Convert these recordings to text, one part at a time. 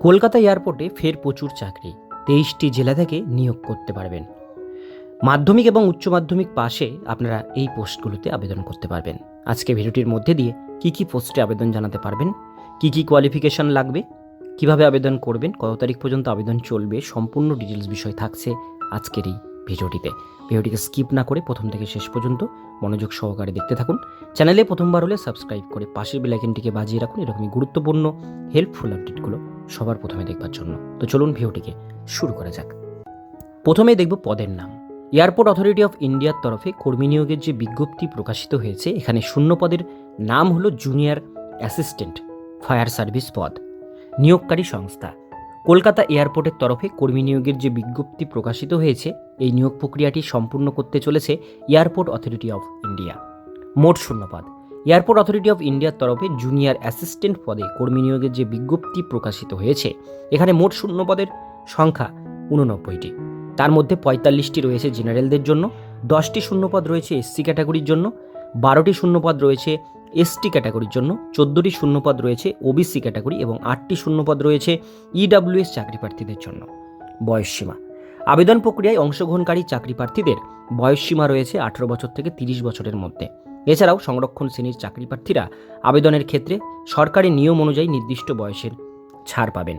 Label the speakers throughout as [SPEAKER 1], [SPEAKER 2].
[SPEAKER 1] কলকাতা এয়ারপোর্টে ফের প্রচুর চাকরি, তেইশটি জেলা থেকে নিয়োগ করতে পারবেন। মাধ্যমিক এবং উচ্চ মাধ্যমিক পাশে আপনারা এই পোস্টগুলোতে আবেদন করতে পারবেন। আজকে ভিডিওটির মধ্যে দিয়ে কি কি পোস্টে আবেদন জানাতে পারবেন, কি কি কোয়ালিফিকেশন লাগবে, কীভাবে আবেদন করবেন, কত তারিখ পর্যন্ত আবেদন চলবে, সম্পূর্ণ ডিটেলস বিষয় থাকছে আজকের এই ভিডিওটিতে। ভিডিওটিকে স্কিপ না করে প্রথম থেকে শেষ পর্যন্ত মনোযোগ সহকারে দেখতে থাকুন। চ্যানেলে প্রথমবার হলে সাবস্ক্রাইব করে পাশের বেলাইকনটিকে বাজিয়ে রাখুন। এরকমই গুরুত্বপূর্ণ হেল্পফুল আপডেটগুলো সবার প্রথমে দেখবার জন্য। তো চলুন ভিডিওটিকে শুরু করা যাক। প্রথমে দেখব পদের নাম। এয়ারপোর্ট অথরিটি অফ ইন্ডিয়ার তরফে কর্মী নিয়োগের যে বিজ্ঞপ্তি প্রকাশিত হয়েছে, এখানে শূন্য পদের নাম হলো জুনিয়র অ্যাসিস্ট্যান্ট ফায়ার সার্ভিস পদ। নিয়োগকারী সংস্থা। কলকাতা এয়ারপোর্টের তরফে কর্মী নিয়োগের যে বিজ্ঞপ্তি প্রকাশিত হয়েছে, এই নিয়োগ প্রক্রিয়াটি সম্পূর্ণ করতে চলেছে এয়ারপোর্ট অথরিটি অফ ইন্ডিয়া। মোট শূন্যপাদ। এয়ারপোর্ট অথরিটি অফ ইন্ডিয়ার তরফে জুনিয়র অ্যাসিস্ট্যান্ট পদে কর্মী নিয়োগের যে বিজ্ঞপ্তি প্রকাশিত হয়েছে, এখানে মোট শূন্যপদের সংখ্যা উননব্বইটি তার মধ্যে পঁয়তাল্লিশটি রয়েছে জেনারেলদের জন্য, দশটি শূন্যপদ রয়েছে এসসি ক্যাটাগরির জন্য, বারোটি শূন্যপদ রয়েছে এসটি ক্যাটাগরির জন্য চোদ্দোটি শূন্যপদ রয়েছে ওবিসি ক্যাটাগরি এবং আটটি শূন্যপদ রয়েছে ইডাব্লিউএস চাকরি প্রার্থীদের জন্য। বয়সসীমা আবেদন প্রক্রিয়ায় অংশগ্রহণকারী চাকরি প্রার্থীদের বয়সসীমা রয়েছে আঠেরো বছর থেকে তিরিশ বছরের মধ্যে। এছাড়াও সংরক্ষণ শ্রেণির চাকরি প্রার্থীরা আবেদনের ক্ষেত্রে সরকারি নিয়ম অনুযায়ী নির্দিষ্ট বয়সের ছাড় পাবেন।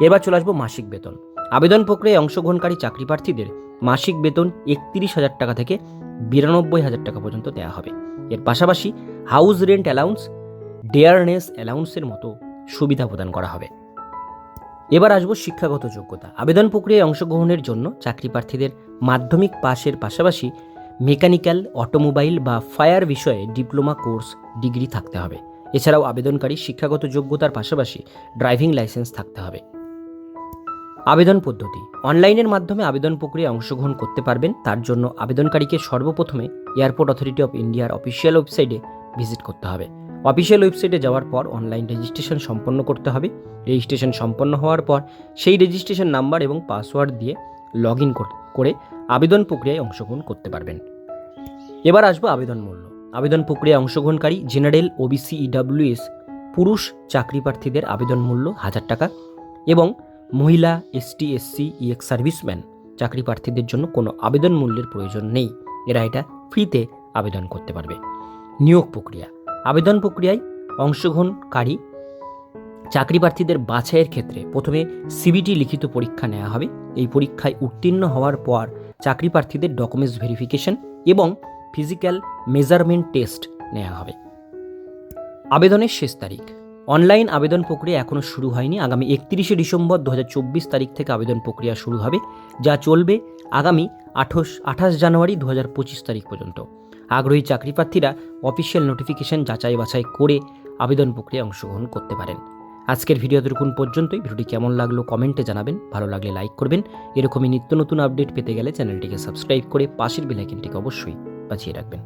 [SPEAKER 1] এবার চলে আসব মাসিক বেতন। আবেদন প্রক্রিয়ায় অংশগ্রহণকারী চাকরি প্রার্থীদের মাসিক বেতন একত্রিশ হাজার টাকা থেকে বিরানব্বই হাজার টাকা পর্যন্ত দেওয়া হবে। এর পাশাপাশি হাউস রেন্ট অ্যালাউন্স, ডেয়ারনেস অ্যালাউন্সের মতো সুবিধা প্রদান করা হবে। এবার আসব শিক্ষাগত যোগ্যতা। আবেদন প্রক্রিয়ায় অংশগ্রহণের জন্য চাকরি প্রার্থীদের মাধ্যমিক পাশের পাশাপাশি মেকানিক্যাল, অটোমোবাইল বা ফায়ার বিষয়ে ডিপ্লোমা কোর্স, ডিগ্রি থাকতে হবে। এছাড়াও আবেদনকারী শিক্ষাগত যোগ্যতার পাশাপাশি ড্রাইভিং লাইসেন্স থাকতে হবে। আবেদন পদ্ধতি। অনলাইনের মাধ্যমে আবেদন প্রক্রিয়ায় অংশগ্রহণ করতে পারবেন। তার জন্য আবেদনকারীকে সর্বপ্রথমে এয়ারপোর্ট অথরিটি অফ ইন্ডিয়ার অফিসিয়াল ওয়েবসাইটে ভিজিট করতে হবে। অফিসিয়াল ওয়েবসাইটে যাওয়ার পর অনলাইন রেজিস্ট্রেশন সম্পন্ন করতে হবে। রেজিস্ট্রেশন সম্পন্ন হওয়ার পর সেই রেজিস্ট্রেশন নাম্বার এবং পাসওয়ার্ড দিয়ে লগ ইন করে আবেদন প্রক্রিয়ায় অংশগ্রহণ করতে পারবেন। এবার আসব আবেদন মূল্য। আবেদন প্রক্রিয়ায় অংশগ্রহণকারী জেনারেল, ওবিসি, ইডাব্লিউএস পুরুষ চাকরি প্রার্থীদের আবেদন মূল্য হাজার টাকা এবং মহিলা, এসটি, এসসি, ইএক্স সার্ভিসম্যান চাকরি প্রার্থীদের জন্য কোনো আবেদন মূল্যের প্রয়োজন নেই। এরা এটা ফ্রিতে আবেদন করতে পারবে। নিয়োগ প্রক্রিয়া। আবেদন প্রক্রিয়ায় অংশগ্রহণকারী চাকরি প্রার্থীদের বাছাইয়ের ক্ষেত্রে প্রথমে সিবিটি লিখিত পরীক্ষা নেওয়া হবে। এই পরীক্ষায় উত্তীর্ণ হওয়ার পর চাকরি প্রার্থীদের ডকুমেন্টস ভেরিফিকেশন এবং ফিজিক্যাল মেজারমেন্ট টেস্ট নেওয়া হবে। আবেদনের শেষ তারিখ। অনলাইন আবেদন প্রক্রিয়া এখনও শুরু হয়নি। আগামী একত্রিশে ডিসেম্বর দু হাজার চব্বিশ তারিখ থেকে আবেদন প্রক্রিয়া শুরু হবে, যা চলবে আগামী আঠাশ আঠাশ জানুয়ারি দু পঁচিশ তারিখ পর্যন্ত। আগ্রহী চাকরি প্রার্থীরা অফিসিয়াল নোটিফিকেশন যাচাই বাছাই করে আবেদন প্রক্রিয়ায় অংশগ্রহণ করতে পারেন। আজকের ভিডিও এতটুকুন পর্যন্তই। ভিডিওটি কেমন লাগল কমেন্টে জানাবেন। ভালো লাগলে লাইক করবেন। এরকমই নিত্য নতুন আপডেট পেতে গেলে চ্যানেলটিকে সাবস্ক্রাইব করে পাশের বেলাইকনটিকে অবশ্যই বাজিয়ে রাখবেন।